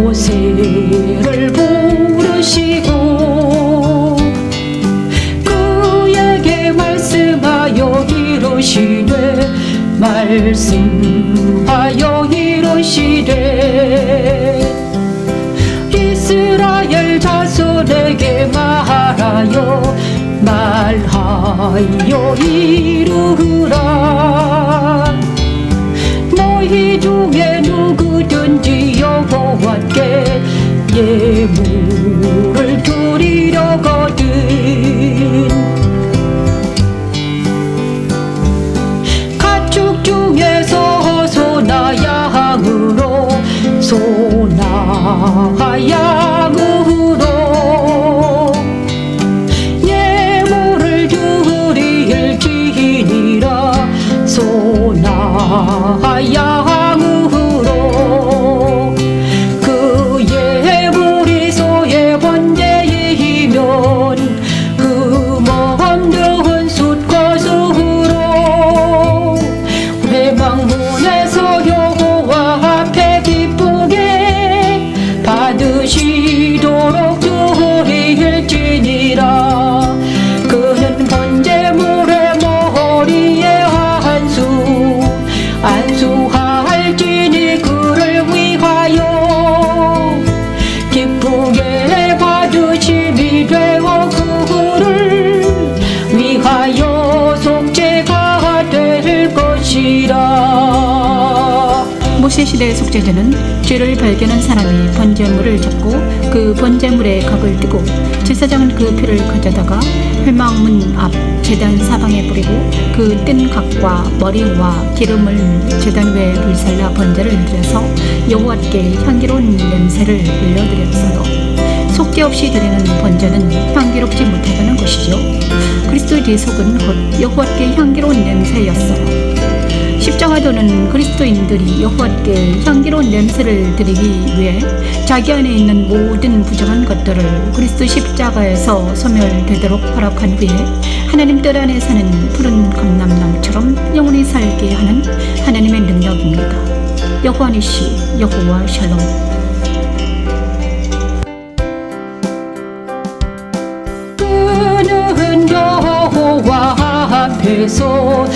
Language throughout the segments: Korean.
노래를 부르시고 그에게 말씀하여 이르시되 말씀하여 이르시되 이스라엘 자손에게 말하여 말하여 이르라 소나 양 것이라 모세 시대의 속죄제는 죄를 발견한 사람이 번제물을 잡고 그 번제물에 각을 뜨고 제사장은 그 피를 가져다가 회막문 앞 제단 사방에 뿌리고 그 뜬 각과 머리와 기름을 제단 위에 불살라 번제를 드려서 여호와께 향기로운 냄새를 흘려드렸어요. 속죄 없이 드리는 번제는 향기롭지 못하다는 것이죠. 그리스도의 대속은 곧 여호와께 향기로운 냄새였어요. 그리스도인들이 여호와께 향기로운 냄새를 드리기 위해 자기 안에 있는 모든 부정한 것들을 그리스도 십자가에서 소멸되도록 허락한 후에 하나님 뜻 안에 사는 푸른 감람나무처럼 영원히 살게 하는 하나님의 능력입니다. 여호와 니시 여호와 샬롬 앞에서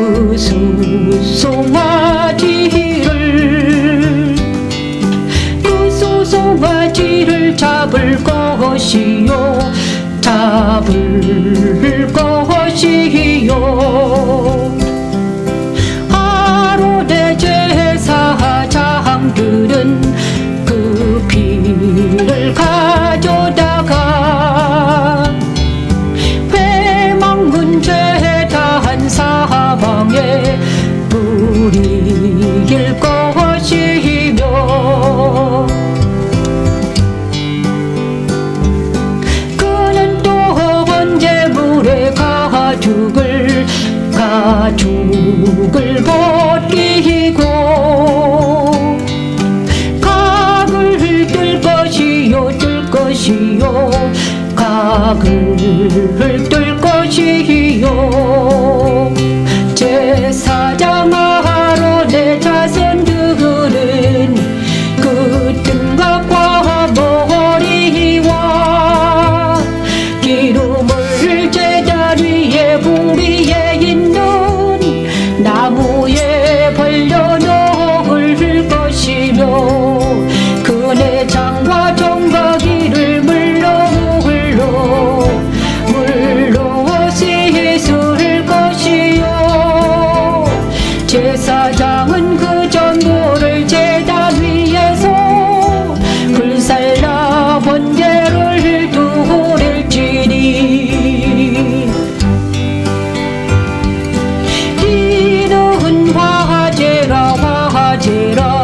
그 수송아지를 그 수송아지를 잡을 것이요 잡을 것이요 못 끼고 각을 뜰 것이요 뜰 것이요 각을 뜰 것이요. 제사장하러 내 자손들은 그 등각과 머리와 기름을 제자리에 부리에 있는 나무 caballero.